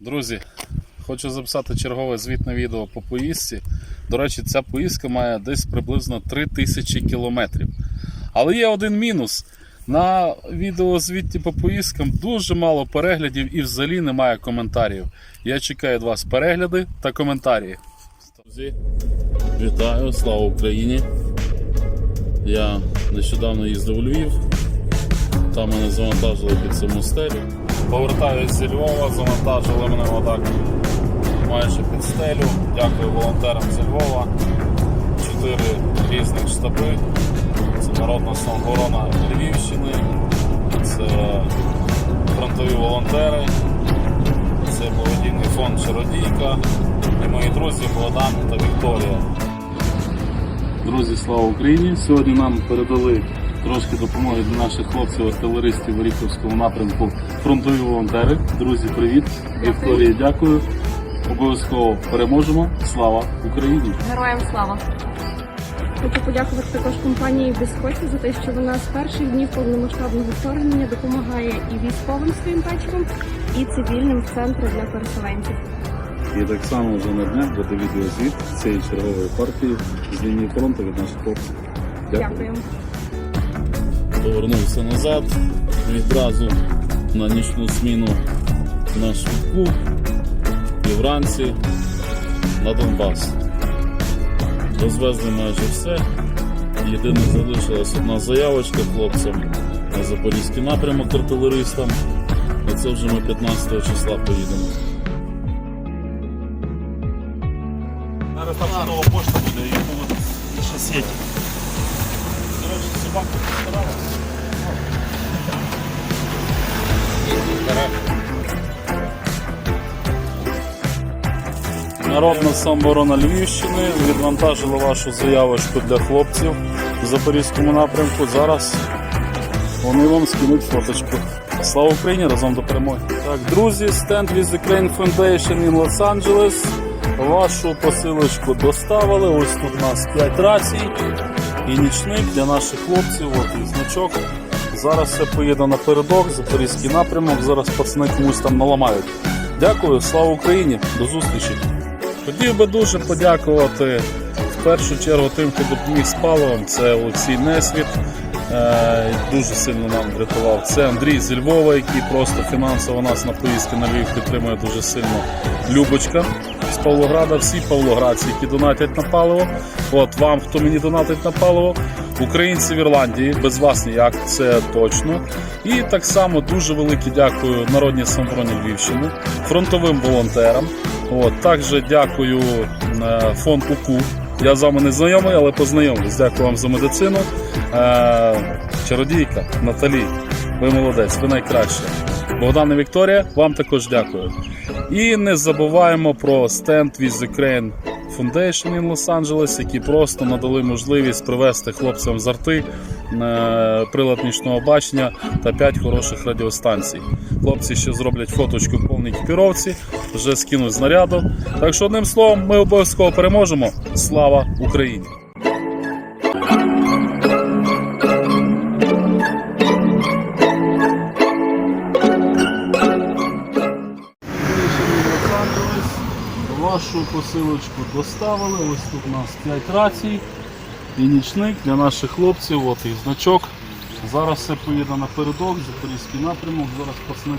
Друзі, хочу записати чергове звітне відео по поїздці. До речі, ця поїздка має десь приблизно 3000 кілометрів. Але є один мінус. На відеозвіті по поїздкам дуже мало переглядів і взагалі немає коментарів. Я чекаю від вас перегляди та коментарі. Друзі, вітаю, слава Україні! Я нещодавно їздив у Львів, там мене завантажили під саму стелю. Повертаюсь зі Львова, завантажили мене отак майже під стелю. Дякую волонтерам зі Львова. Чотири різних штаби. Це Народна самооборона Львівщини, це фронтові волонтери, це благодійний фонд Чародійка і мої друзі Богдан та Вікторія. Друзі, слава Україні! Сьогодні нам передали трошки допомоги для наших хлопців, артилеристів в Оріховському напрямку фронтові волонтери. Друзі, привіт! Вікторії, дякую. Обов'язково переможемо. Слава Україні! Героям слава! Хочу подякувати також компанії Безхоті за те, що вона з перших днів повномасштабного вторгнення допомагає і військовим своїм печивом, і цивільним в центрі для переселенців. І так само вже на днях буде відеозвіт цієї чергової партії з лінії фронту від наших хлопців. Дякую. Повернувся назад відразу на нічну зміну на швидку і вранці на Донбас. Розвезли майже все. Єдине залишилась одна заявочка хлопцям на запорізький напрямок артилеристам. І це вже ми 15 числа поїдемо. Зараз там чудова пошта буде, будуть ще сіті. Народна самооборона Львівщини відвантажила вашу заявочку для хлопців в Запорізькому напрямку. Зараз вони вам скинуть фоточку. Слава Україні! Разом до перемоги! Так, друзі, Stand with Ukraine Foundation in Los-Angeles. Вашу посилочку доставили. Ось тут у нас 5 рацій і нічник для наших хлопців. От і значок. Зараз все поїде напередок, запорізький напрямок. Зараз пацани комусь там наламають. Дякую, слава Україні! До зустрічі! Хотів би дуже подякувати в першу чергу тим, хто допоміг з паливом. Це Олексій Несвіт. е, Дуже сильно нам врятував. Це Андрій зі Львова, який просто фінансово нас на поїздки на Львів підтримує дуже сильно. Любочка з Павлограда, всі павлоградці, які донатять на паливо. От вам, хто мені донатить на паливо. Українці в Ірландії, без вас ніяк, це точно. І так само дуже велике дякую Народній самобороні Львівщини, фронтовим волонтерам. От, також дякую е, фонд УКУ. Я з вами не знайомий, але познайомлюсь. Дякую вам за медицину. Е, Чародійка Наталі, ви молодець, ви найкраща. Богдан і Вікторія, вам також дякую. І не забуваємо про Stand with Ukraine Foundation in Los-Angeles, які просто надали можливість привезти хлопцям з арти е, прилад нічного бачення та 5 хороших радіостанцій. Хлопці ще зроблять фоточку в повній екіпіровці, вже скинуть знаряду. Так що, одним словом, ми обов'язково переможемо. Слава Україні! Вашу посилочку доставили. Ось тут у нас 5 рацій і нічник для наших хлопців. От і значок. Зараз все поїде напередок, запорізький напрямок. Зараз пацани